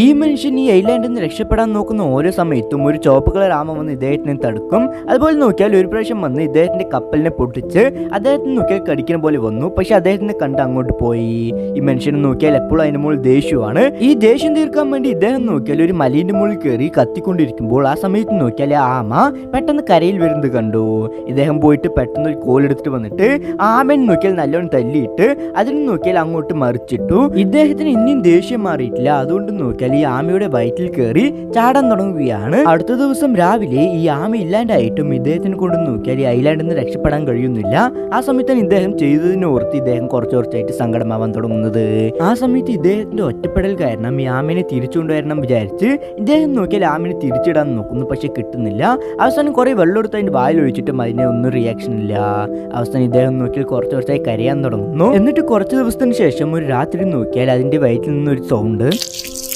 ഈ മനുഷ്യൻ ഈ ഐലാൻഡിൽ നിന്ന് രക്ഷപ്പെടാൻ നോക്കുന്ന ഓരോ സമയത്തും ഒരു ചുവപ്പ് കളർ ആമ വന്ന് ഇദ്ദേഹത്തിനെ തടുക്കും. അതുപോലെ നോക്കിയാൽ ഒരു പ്രാവശ്യം വന്ന് ഇദ്ദേഹത്തിന്റെ കപ്പലിനെ പൊട്ടിച്ച് അദ്ദേഹത്തിന് നോക്കിയാൽ കടിക്കുന്ന പോലെ വന്നു. പക്ഷെ അദ്ദേഹത്തിനെ കണ്ട് അങ്ങോട്ട് പോയി. ഈ മനുഷ്യനെ നോക്കിയാൽ എപ്പോഴും അതിന് മുകളിൽ ദേഷ്യമാണ് ഈ ദേഷ്യം തീർക്കാൻ വേണ്ടി ഇദ്ദേഹം നോക്കിയാൽ ഒരു മലീന്റെ മുകളിൽ കയറി കത്തിക്കൊണ്ടിരിക്കുമ്പോൾ ആ സമയത്ത് നോക്കിയാൽ ആമ പെട്ടെന്ന് കരയിൽ വരുന്നത് കണ്ടു. ഇദ്ദേഹം പോയിട്ട് പെട്ടെന്ന് ഒരു കോലെടുത്തിട്ട് വന്നിട്ട് ആമൻ നോക്കിയാൽ നല്ലോണം തല്ലിയിട്ട് അതിന് നോക്കിയാൽ അങ്ങോട്ട് മറിച്ചിട്ടു. ഇദ്ദേഹത്തിന് ഇനിയും ദേഷ്യം മാറിയിട്ടില്ല. അതുകൊണ്ട് നോക്കിയാൽ ഈ ആമയുടെ വയറ്റിൽ കയറി ചാടാൻ തുടങ്ങുകയാണ്. അടുത്ത ദിവസം രാവിലെ ഈ ആമ ഇല്ലാണ്ടായിട്ടും ഇദ്ദേഹത്തിന് കൊണ്ട് നോക്കിയാൽ ഈ ഐലാൻഡിൽ നിന്ന് രക്ഷപ്പെടാൻ കഴിയുന്നില്ല. ആ സമയത്താണ് ഇദ്ദേഹം ചെയ്തതിനെ ഓർത്ത് ഇദ്ദേഹം കുറച്ച് കുറച്ചായിട്ട് സങ്കടമാവാൻ തുടങ്ങുന്നത്. ആ സമയത്ത് ഇദ്ദേഹത്തിന്റെ ഒറ്റപ്പെടൽ കാരണം ഈ ആമേനെ തിരിച്ചുകൊണ്ടുവരണം വിചാരിച്ച് ഇദ്ദേഹം നോക്കിയാൽ ആമേനെ തിരിച്ചിടാൻ നോക്കുന്നു പക്ഷെ കിട്ടുന്നില്ല. അവസാനം കുറെ വെള്ളം എടുത്ത് അതിന്റെ വായിൽ ഒഴിച്ചിട്ടും അതിനെ ഒന്നും റിയാക്ഷൻ ഇല്ല. അവസാനം ഇദ്ദേഹം നോക്കിയാൽ കുറച്ച് കുറച്ചായി കരയാൻ തുടങ്ങുന്നു. എന്നിട്ട് കുറച്ച് ദിവസത്തിന് ശേഷം ഒരു രാത്രി നോക്കിയാൽ അതിന്റെ വയറ്റിൽ നിന്നൊരു സൗണ്ട്